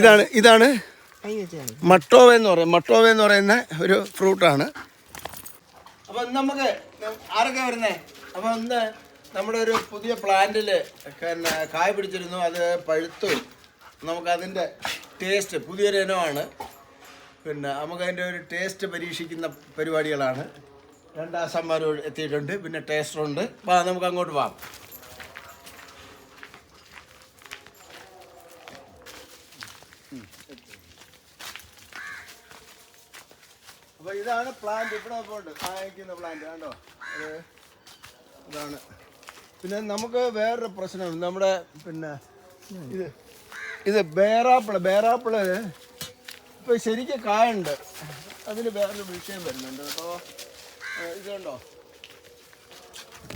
ഇതാണ് ഇതാണ് മട്ടോവ എന്ന് പറയും. മട്ടോവ എന്ന് പറയുന്ന ഒരു ഫ്രൂട്ടാണ് അപ്പം നമുക്ക് ആരൊക്കെ വരുന്നേ? അപ്പം ഇന്ന് നമ്മുടെ ഒരു പുതിയ പ്ലാന്റിൽ പിന്നെ കായ പിടിച്ചിരുന്നു. അത് പഴുത്തു. നമുക്കതിന്റെ ടേസ്റ്റ് പുതിയൊരു ഇനമാണ്. പിന്നെ നമുക്കതിന്റെ ഒരു ടേസ്റ്റ് പരീക്ഷിക്കുന്ന പരിപാടികളാണ്. രണ്ടാം ആസാന്മാർ എത്തിയിട്ടുണ്ട്. പിന്നെ ടേസ്റ്ററുണ്ട് അപ്പോൾ നമുക്ക് അങ്ങോട്ട് പോവാം. അപ്പോൾ ഇതാണ് പ്ലാന്റ് ഇവിടെ പോണ്ട് കായ്ക്കുന്ന പ്ലാന്റ് കണ്ടോ? ഇതാണ്. പിന്നെ നമുക്ക് വേറൊരു പ്രശ്നം നമ്മുടെ പിന്നെ ഇത് ഇത് ബേറാപ്പിൾ ബേറാപ്പിൾ ഇപ്പൊ ശരിക്കും കായുണ്ട്. അതിന് വേറൊരു വിഷയം വരുന്നുണ്ട് അപ്പോൾ ഇതുണ്ടോ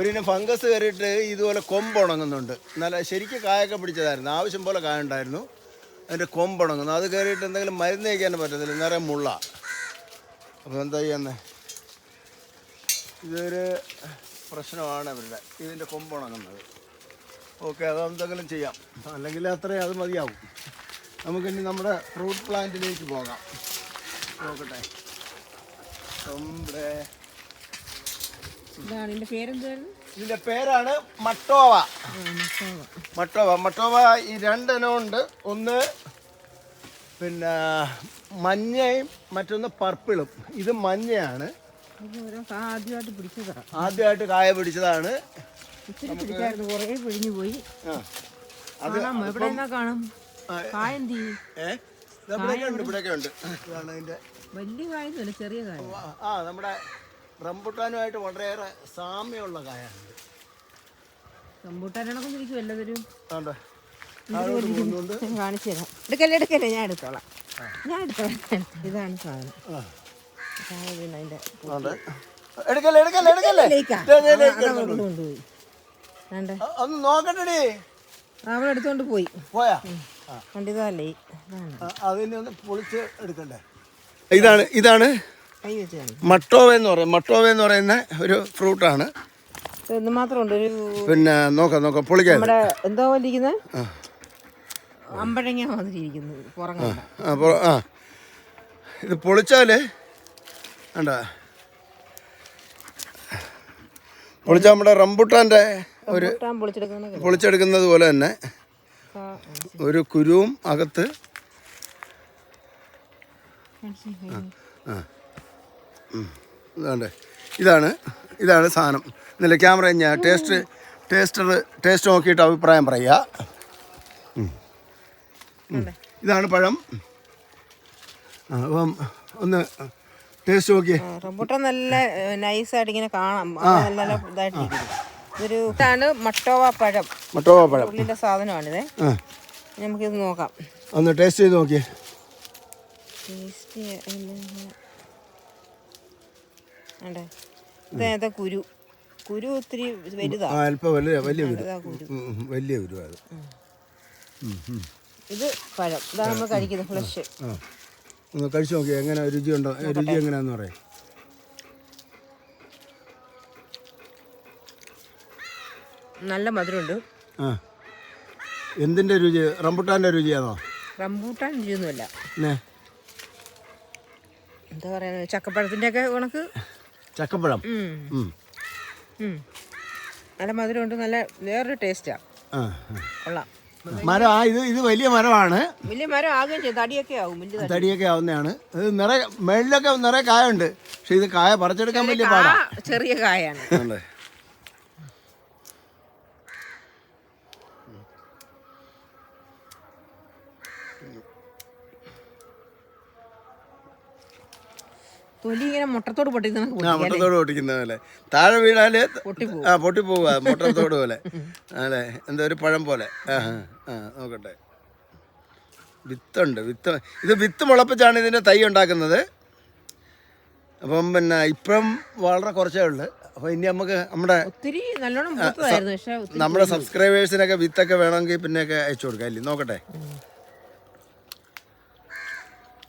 ഒരിനെ ഫംഗസ് കയറിയിട്ട് ഇതുപോലെ കൊമ്പ് ഉണങ്ങുന്നുണ്ട്. നല്ല ശരിക്കും കായൊക്കെ പിടിച്ചതായിരുന്നു. ആവശ്യം പോലെ കായ ഉണ്ടായിരുന്നു അതിന്റെ കൊമ്പ് ഉണങ്ങുന്നു. അത് കയറിയിട്ട് എന്തെങ്കിലും മരുന്ന് കഴിക്കാൻ പറ്റത്തില്ല. നിറയെ മുള്ള. അപ്പോൾ എന്താ ചെയ്യുന്നത് ഇതൊരു പ്രശ്നമാണ് ഇവരുടെ. ഇതിന്റെ കൊമ്പുണങ്ങുന്നത് ഓക്കെ അതെന്തെങ്കിലും ചെയ്യാം. അല്ലെങ്കിൽ അത്രയും അത് മതിയാവും. നമുക്കിനി നമ്മുടെ ഫ്രൂട്ട് പ്ലാന്റിലേക്ക് പോകാം. നോക്കട്ടെ. നമ്മുടെ ഇതിന്റെ പേരാണ് മട്ടോവ. മട്ടോവ. മട്ടോവ ഈ രണ്ടെണ്ണം ഉണ്ട്. ഒന്ന് പിന്നെ മഞ്ഞയും മറ്റൊന്ന് പർപ്പിളും. ഇത് മഞ്ഞയാണ്. ആദ്യമായിട്ട് ആദ്യമായിട്ട് കായ പിടിച്ചതാണ്. ഇച്ചിരി പിടിച്ചായിരുന്നു കുറേ പിഴിഞ്ഞു പോയി. ആ. കാണാം എവിടെ കായ എന്ത് വലിയ കായൊന്നുമല്ല ചെറിയ കായ. ആ നമ്മുടെ റംബുട്ടാനുമായിട്ട് വളരെയേറെ സാമ്യമുള്ള കായാണ്. ഞാൻ കാണിച്ചു തരാം. എടുക്കല്ലേ എടുക്കല്ലേ? ഞാൻ എടുത്തോളാം. ഞാൻ എടുത്തോളാം ഇതാണ് സാധനം. എടുക്കല്ലേ എടുക്കല്ലേ എടുക്കല്ലേ? കൊണ്ടുപോയി. വേണ്ടേ? ഒന്ന് നോക്കട്ടെടി. അവൾ എടുത്തോണ്ട് പോയി. പോയാ? കണ്ടിതല്ലേ അതിനെ ഒന്ന് പൊളിച്ച് എടുക്കണ്ടേ? ഇതാണ് ഇതാണ് മട്ടോവ എന്ന് പറയും. മട്ടോവ എന്ന് പറയുന്ന ഒരു ഫ്രൂട്ടാണ്. ഇത് മാത്രമുണ്ട് ഒരു പിന്നെ നോക്കാം നോക്കാം പൊളിക്കാൻ നമ്മുടെ എന്തോ ആ. അമ്പഴങ്ങ അപ്പോൾ ആ ഇത് പൊളിച്ചാൽ വേണ്ട. പൊളിച്ചാൽ നമ്മുടെ റംബുട്ടാന്റെ ഒരു പൊളിച്ചെടുക്കുന്നത് പോലെ തന്നെ ഒരു കുരുവും അകത്ത് ആ. ഇതാണ്ട് ഇതാണ് ഇതാണ് സാധനം. ഇന്നലെ ക്യാമറ ഞാൻ ടേസ്റ്റ് ടേസ്റ്റർ ടേസ്റ്റ് നോക്കിയിട്ട് അഭിപ്രായം പറയുക. ഇതാണ് പഴം. അപ്പം ഒന്ന് ടേസ്റ്റ് നോക്കിയേ. റംബൂട്ടാൻ നല്ല നൈസായിട്ട് ഇങ്ങനെ കാണാം. നല്ല ഇതായിട്ടിരിക്കുന്നു ഇതൊരു ഇതാണ് മട്ടോവ പഴം. മട്ടോവ പഴം. ഉള്ളിന്റെ സാധനമാണിത്. നമുക്ക് നമുക്കിത് നോക്കാം. ഒന്ന് ടേസ്റ്റ് ചെയ്ത് നോക്കിയേ. ഇതേതാ കുരു? കുരു ഒത്തിരി വലുതാ. അല്പം വലിയ വലിയ കുരു. വലിയ കുരു അത്. ഇത് പഴം. ഇതാണ് നമ്മൾ കഴിക്കുന്നത് ഫ്ലഷ്. ആ. ഒന്ന് കഴിച്ചു നോക്കിയേ എങ്ങനെ രുചിയുണ്ടോ രുചി എങ്ങനെയാന്ന് പറയാം. നല്ല മധുരമുണ്ട്. ആ. എന്തിന്റെ രുചി? റംബുട്ടാന്റെ രുചിയാണോ? റംബൂട്ടാൻ രുചിയൊന്നുമില്ല. പിന്നെ എന്താ പറയുക ചക്കപ്പഴത്തിന്റെ ഒക്കെ ഉണക്ക് ചക്കപ്പഴം. ഉം. ഉം. ഉം. നല്ല മധുരമുണ്ട് നല്ല വേറൊരു ടേസ്റ്റാണ് ആ ആ. കൊള്ളാം. മരം. ആ ഇത് ഇത് വലിയ മരമാണ്. വലിയ മരം ആകുകയും ചെയ്യും. തടിയൊക്കെ ആവും വലിയ തടി. തടിയൊക്കെ ആവുന്നതാണ്. ഇത് നിറയെ മേളിലൊക്കെ നിറയെ കായുണ്ട്. പക്ഷെ ഇത് കായ പറിച്ചെടുക്കാൻ വലിയ പാടാ. ചെറിയ കായാണ്. ആണല്ലേ? തൊലി ഇങ്ങനെ മുട്ടത്തോട് പൊട്ടിക്കുന്ന ആ മുട്ടത്തോട് പൊട്ടിക്കുന്ന പോലെ. താഴെ വീണാൽ. ആ പൊട്ടിപ്പോവുക മുട്ടത്തോട് പോലെ. അല്ലേ? എന്താ ഒരു പഴം പോലെ. ആ ആ, ആ നോക്കട്ടെ. വിത്തുണ്ട് വിത്ത്. ഇത് വിത്ത് മുളപ്പിച്ചാണ് ഇതിന്റെ തൈ ഉണ്ടാക്കുന്നത്. അപ്പം പിന്നെ ഇപ്പം വളരെ കുറച്ചേ ഉള്ളു. അപ്പോൾ ഇനി നമുക്ക് നമ്മുടെ ഒത്തിരി നല്ലോണം നമ്മുടെ സബ്സ്ക്രൈബേഴ്സിനൊക്കെ വിത്തൊക്കെ വേണമെങ്കിൽ പിന്നെയൊക്കെ അയച്ചു കൊടുക്കാം. അല്ലേ നോക്കട്ടെ.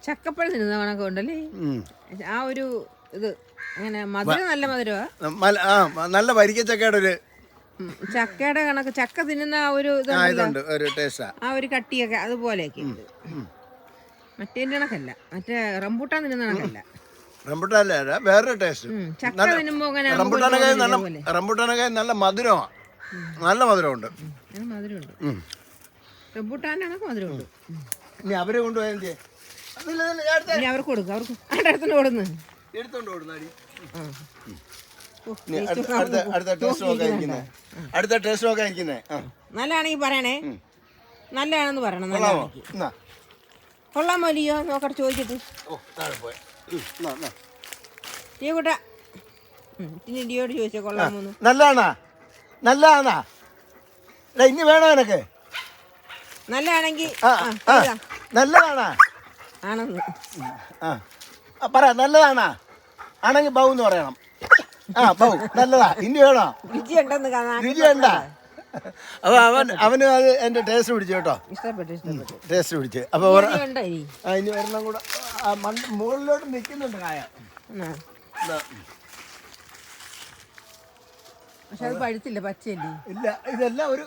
ചക്കപ്പഴം തിന്നുന്ന കണക്ക് ഉണ്ടല്ലേ? ആ ഒരു ഇത് അങ്ങനെ മധുരം നല്ല മധുരമാ നല്ല വരിക്കച്ചക്കയുടെ ഒരു ചക്കയുടെ കണക്ക് ചക്ക തിന്നുന്ന ആ ഒരു ആ ഇതുണ്ട്. ഒരു ടേസ്റ്റാ ആ. ഒരു കട്ടിയൊക്കെ അതുപോലെയൊക്കെ ഉണ്ട്. മറ്റേ കണക്കല്ല. മറ്റേ റംബൂട്ടാൻ തിന്നുന്ന കണക്കല്ല. റംബുട്ടാനല്ലേ വേറൊരു ടേസ്റ്റ് ചക്ക തിന്നുമ്പോ നല്ല. നല്ല മധുരമാണ് നല്ല മധുരമുണ്ട്. മധുരമുണ്ട്. റംബൂട്ടാന്റെ മധുരമുണ്ട്. ഇനി അവരെ കൊണ്ടുപോയാൽ ഇനി അവർക്ക് കൊടുക്കും അവർക്ക് ആരുടെ അടുത്തുനിന്ന് കൊടുന്ന് എടുത്തോണ്ട് ഓടുന്നാടി. അടുത്ത ടേസ്റ്റ് നോക്കാൻ ഇരിക്കുന്നേ നല്ലതാണെങ്കിൽ പറയണേ. നല്ലതാണെന്ന് പറയണം നല്ലതാണെങ്കിൽ. എന്നാ. കൊള്ളാമോ നോക്കട്ടെ ചോദിച്ചിട്ട്. ഓ കൂട്ട ഇനി ലിയോട് ചോദിച്ചോ കൊള്ളാമോന്ന് നല്ലതാണാ? നല്ലതാണാ? ഇനി വേണോ എനക്ക് നല്ലതാണെങ്കിൽ നല്ലതാണാ? ആണെന്ന്. ആ. പറ നല്ലതാണാ? ആണെങ്കിൽ ബൗ എന്ന് പറയണം. ആ ബൗ നല്ലതാ. ഇനി വേണോ? രുചി ഉണ്ടെന്ന് കാണാൻ രുചി വേണ്ട അപ്പൊ അവൻ അവന് അത് എന്റെ ടേസ്റ്റ് പിടിച്ചു കേട്ടോ. ടേസ്റ്റ് പിടിച്ചു. അപ്പൊ ഇനി ഒരെണ്ണം കൂടെ. മുകളിലോട്ട് നിൽക്കുന്നുണ്ട് കായ. പക്ഷെ അത് പഴുത്തില്ല പച്ചയല്ലേ? ഇല്ല ഇതെല്ലാം ഒരു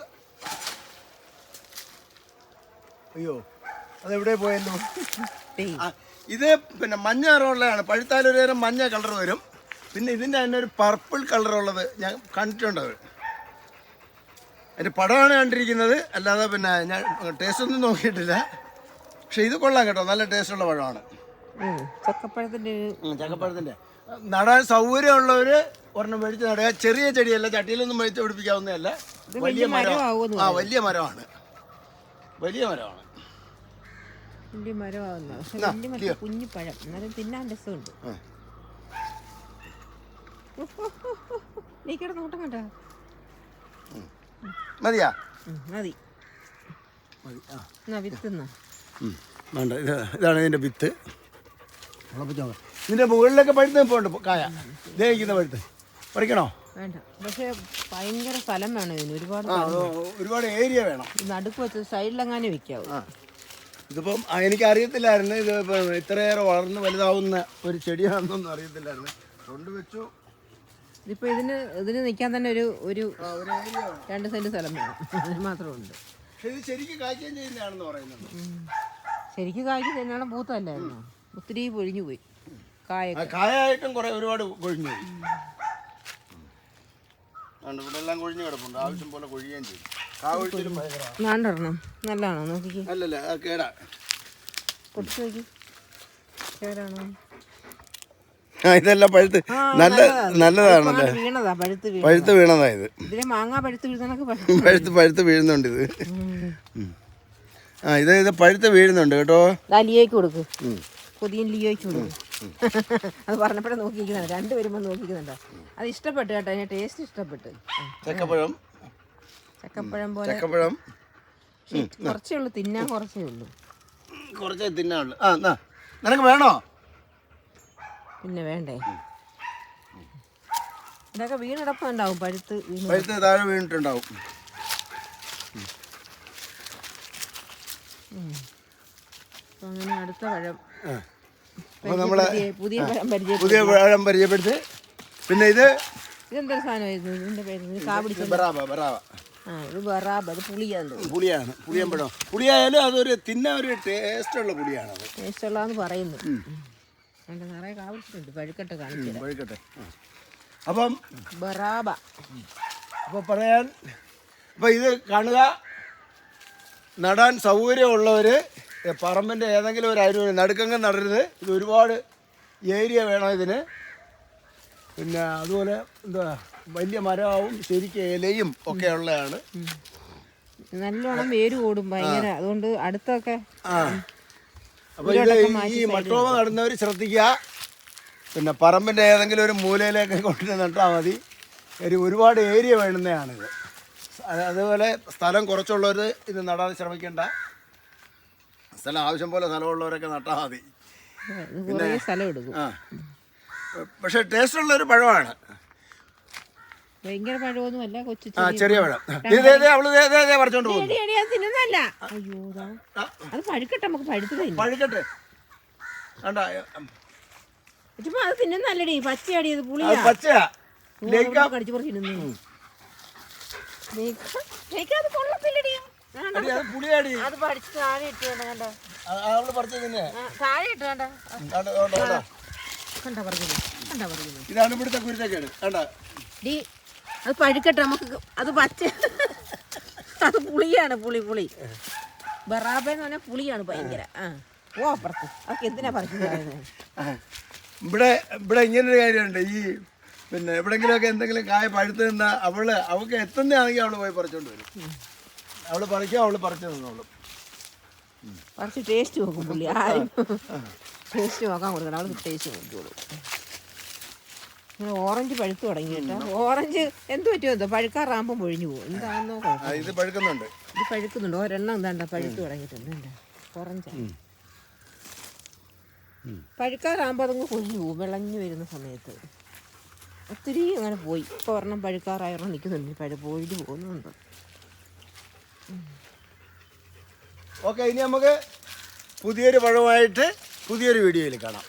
അയ്യോ അതെവിടെ പോയല്ലോ ഇത് പിന്നെ മഞ്ഞ നിറമുള്ളതാണ് പഴുത്താൽ ഒരു നേരം മഞ്ഞ കളർ വരും. പിന്നെ ഇതിന്റെ തന്നെ ഒരു പർപ്പിൾ കളറുള്ളത് ഞാൻ കണ്ടിട്ടുണ്ട് അത്. അതിന്റെ പടമാണ് കണ്ടിരിക്കുന്നത്. അല്ലാതെ പിന്നെ ഞാൻ ടേസ്റ്റ് ഒന്നും നോക്കിയിട്ടില്ല. പക്ഷെ ഇത് കൊള്ളാം കേട്ടോ. നല്ല ടേസ്റ്റ് ഉള്ള പഴമാണ്. ചക്കപ്പഴത്തിന്റെ നടാൻ സൗകര്യമുള്ളവർ ഒരെണ്ണം മേടിച്ച് നടുക. ചെറിയ ചെടിയല്ല ചട്ടിയിലൊന്നും മേടിച്ച് പിടിപ്പിക്കാവുന്നതല്ല. വലിയ മരം. ആ വലിയ മരമാണ്. വലിയ മരമാണ്. വലിയ മരമാവുന്ന. പക്ഷെ വലിയ മരം കുഞ്ഞു പഴം എന്നാലും തിന്നാൻ രസമുണ്ട്. നീ കിടന്ന് നോട്ടം കണ്ട? മതിയാ? മതി. വേണ്ട. ഇതാണ് ഇതിന്റെ വിത്ത്. ഇതിന്റെ മുകളിലൊക്കെ പഴുത്ത് നിൽപ്പുണ്ട് കായ. ദേഹിക്കുന്ന പഴുത്ത്. പറിക്കണോ? വേണ്ട. പക്ഷെ ഭയങ്കര സ്ഥലം വേണം ഇതിന്. ഒരുപാട് ഒരുപാട് ഏരിയ വേണം. നടുക്ക് വെച്ച് സൈഡിലെങ്ങാനും വിൽക്കാവും ഇതിപ്പം എനിക്ക് എനിക്കറിയത്തില്ലായിരുന്നു ഇത് ഇത്രയേറെ വളർന്ന് വലുതാവുന്ന ഒരു ചെടിയാണെന്നൊന്നും അറിയത്തില്ലായിരുന്നു. കൊണ്ട് വെച്ചു. ഇതിപ്പോ ഇതിന് ഇതിന് നിൽക്കാൻ തന്നെ ഒരു ഒരു രണ്ട് സെന്റ് സ്ഥലം വേണം. മാത്രമുണ്ട്. ശരിക്കും കായ്ക്കുകയും ചെയ്യുന്നതാണെന്ന് ശരിക്കും കായ്ക്ക് തന്നെയാണ് പൂത്തല്ലായിരുന്നു ഒത്തിരി പൊഴിഞ്ഞു പോയി കായ കായ കായായിട്ടും കുറെ ഒരുപാട് കൊഴിഞ്ഞു പോയി അതുകൊണ്ട് ഇവിടെ എല്ലാം കൊഴിഞ്ഞു കിടപ്പുണ്ട്. ആവശ്യം പോലെ കൊഴിയുകയും ചെയ്യും. കാ ഒഴിച്ചിലും ഭയങ്കര നാണ്ടെണ്ണം നല്ലതാണോ? നോക്കി അല്ലല്ല ആ കേടാ. പൊട്ടിച്ച് നോക്കി. കേടാണോ? ആ ഇതെല്ലാം പഴുത്ത് ആ, നല്ല നല്ലതാണല്ലേ? വീണതാ പഴുത്ത് വീണ പഴുത്ത് വീണതാ ഇത്. ഇതിലെ മാങ്ങ പഴുത്ത് വീഴുന്നതൊക്കെ പഴുത്ത് പഴുത്ത് വീഴുന്നുണ്ട് ഇത്. ഉം. ആ ഇത് ഇത് പഴുത്ത് വീഴുന്നുണ്ട് കേട്ടോ. ലിയോയ്ക്ക് കൊടുക്ക്. കൊതിയൻ ലിയോയ്ക്ക് കൊടുക്ക്. അത് പറഞ്ഞപ്പോഴും നോക്കിയിരിക്കുന്നുണ്ട്. രണ്ട് വരുമ്പോൾ നോക്കിക്കുന്നുണ്ടോ അത് ഇഷ്ടപ്പെട്ടു കേട്ടോ. അതിന്റെ ടേസ്റ്റ് ഇഷ്ടപ്പെട്ടു. ചക്കപ്പഴം. ചക്കപ്പഴം പോലെ ചക്കപ്പഴം. കുറച്ചേ ഉള്ളൂ. തിന്നാൻ കുറച്ചേ ഉള്ളൂ. കുറച്ചേ തിന്നാനുള്ളൂ ആ നിനക്ക് വേണോ? പിന്നെ വേണ്ടേ? ഇതൊക്കെ വീണിടപ്പുണ്ടാവും. പഴുത്ത് പഴുത്ത് താഴെ വീണിട്ടുണ്ടാവും. അങ്ങനെ അടുത്ത പഴം. അപ്പോൾ നമ്മളെ പുതിയ- പഴം പരിചയം പുതിയ പഴം പരിചയപ്പെടുത്തി. പിന്നെ ഇത് ഇതെന്തൊരു സാധനമായിരുന്നു ഇതിന്റെ പേര് ബറാബ ബറാബ ആ ഇത് ബറാബ് അത് പുളിയാന്ന് പുളിയാണ് പുളിയമ്പഴം പുളിയായാലും അതൊരു തിന്നാൻ ഒരു ടേസ്റ്റുള്ള പുളിയാണ് അത്. ടേസ്റ്റുള്ളതെന്ന് പറയുന്നു. എന്റെ നിറയെ കാ പിടിച്ചിട്ടുണ്ട്. പഴുക്കട്ടെ കാണിച്ചു പഴുക്കട്ടെ. അപ്പം ബറാബ അപ്പോൾ പറയാൻ അപ്പോൾ ഇത് കാണുക. നടാൻ സൗകര്യമുള്ളവർ പറമ്പിന്റെ ഏതെങ്കിലും ഒരു അരുവിന് നടുക്കങ്ങ് നടരുത്. ഇത് ഒരുപാട് ഏരിയ വേണം ഇതിന്. പിന്നെ അതുപോലെ എന്താ വലിയ മരമാവും ശരിക്കും ഇലയും ഒക്കെ ഉള്ളതാണ് നല്ലോണം വേര് ഓടും ഭയങ്കര. അതുകൊണ്ട് അടുത്തൊക്കെ ആ. അപ്പോൾ ഇത് ഈ മട്ടോമ നടുന്നവർ ശ്രദ്ധിക്കുക. പിന്നെ പറമ്പിന്റെ ഏതെങ്കിലും ഒരു മൂലയിലേക്ക് കൊണ്ടുവന്ന് നട്ടാൽ മതി. ഒരു ഒരുപാട് ഏരിയ വേണ്ടുന്നതാണിത്. അത് അതുപോലെ സ്ഥലം കുറച്ചുള്ളവർ ഇത് നടാൻ ശ്രമിക്കേണ്ട. സ്ഥലം ആവശ്യം പോലെ സ്ഥലമുള്ളവരൊക്കെ നട്ടാൽ മതി. പിന്നെ സ്ഥലം എടുക്കും. ആ. പക്ഷേ ടേസ്റ്റുള്ളൊരു പഴമാണ്. ഭയങ്കര പഴമൊന്നും അല്ല കൊച്ചു ആ ചെറിയ പഴം. അവൾ പറിച്ചോണ്ട് ചെടി അത് തിന്നുന്നല്ല അയ്യോ അത് പഴുക്കട്ടെ നമുക്ക് പഴുത്ത് തിന്നു പഴുക്കട്ടെ. കണ്ട ചുമ്മാ അത് തിന്നുന്നല്ലടി പച്ചയടി പുളിയാ. പച്ചയാ. കടിച്ചു. അടി അത് പുളിയാടി. അത് പഠിച്ച് താഴെ ഇട്ട് വേണ്ട കണ്ടോ? ആ- ആ അവൾ പറിച്ചത് തന്നെ ആ, താഴെ ഇട്ട് വേണ്ട കണ്ടോ, കണ്ടോ, കണ്ടോ. കണ്ട പറയുന്നത് കണ്ട പറയുന്നത് ഇതാണ് ഇവിടുത്തെ കുരുത്തക്കേട് കണ്ട? ഡി അത് പഴുക്കട്ടെ നമുക്ക് അത് പച്ച അത് പുളിയാണ് പുളി പുളി. ബറാബ എന്ന് പറഞ്ഞാൽ പുളിയാണ് ഭയങ്കര. ആ ഓ അപ്പുറത്ത്. അതൊക്കെ എന്തിനാ പറയുന്നത് ഇവിടെ ഇവിടെ ഇങ്ങനൊരു കാര്യമുണ്ട്. ഈ പിന്നെ എവിടെങ്കിലുമൊക്കെ എന്തെങ്കിലും കായ പഴുത്ത് നിന്നാൽ അവൾ അവൾക്ക് എത്തുന്നതാണെങ്കിൽ അവൾ പോയി പറിച്ചോണ്ട് വരും. അവൾ പറിക്കും അവൾ പറിച്ചു നിന്നോളും കുറച്ച് ടേസ്റ്റ് നോക്കും പുള്ളി. ആരും ടേസ്റ്റ് നോക്കാൻ കൊടുക്കണം അവൾക്ക് ടേസ്റ്റ് നോക്കിയോളൂ ഓറഞ്ച് പഴുത്ത് തുടങ്ങി കേട്ടോ. ഓറഞ്ച് എന്ത് പറ്റുമോ എന്തോ? പഴുക്കാറാകുമ്പോൾ പൊഴിഞ്ഞു പോകും. എന്താണെന്നോ ഇത് പഴുക്കുന്നുണ്ട്. ഇത് പഴുക്കുന്നുണ്ട്. ഒരെണ്ണം എന്താണ്ട? പഴുത്ത് തുടങ്ങിയിട്ടുണ്ട് ഓറഞ്ച് പഴുക്കാറാകുമ്പോൾ അതങ്ങ് കൊഴിഞ്ഞു പോകും. വിളഞ്ഞു വരുന്ന സമയത്ത്. ഒത്തിരി അങ്ങനെ പോയി. ഇപ്പോൾ ഒരെണ്ണം പഴുക്കാറായൊരെണ്ണം നിൽക്കുന്നുണ്ട് പഴു പൊഴിഞ്ഞു പോകുന്നുണ്ട്. ഓക്കെ ഇനി നമുക്ക് പുതിയൊരു പഴമായിട്ട് പുതിയൊരു വീഡിയോയിൽ കാണാം.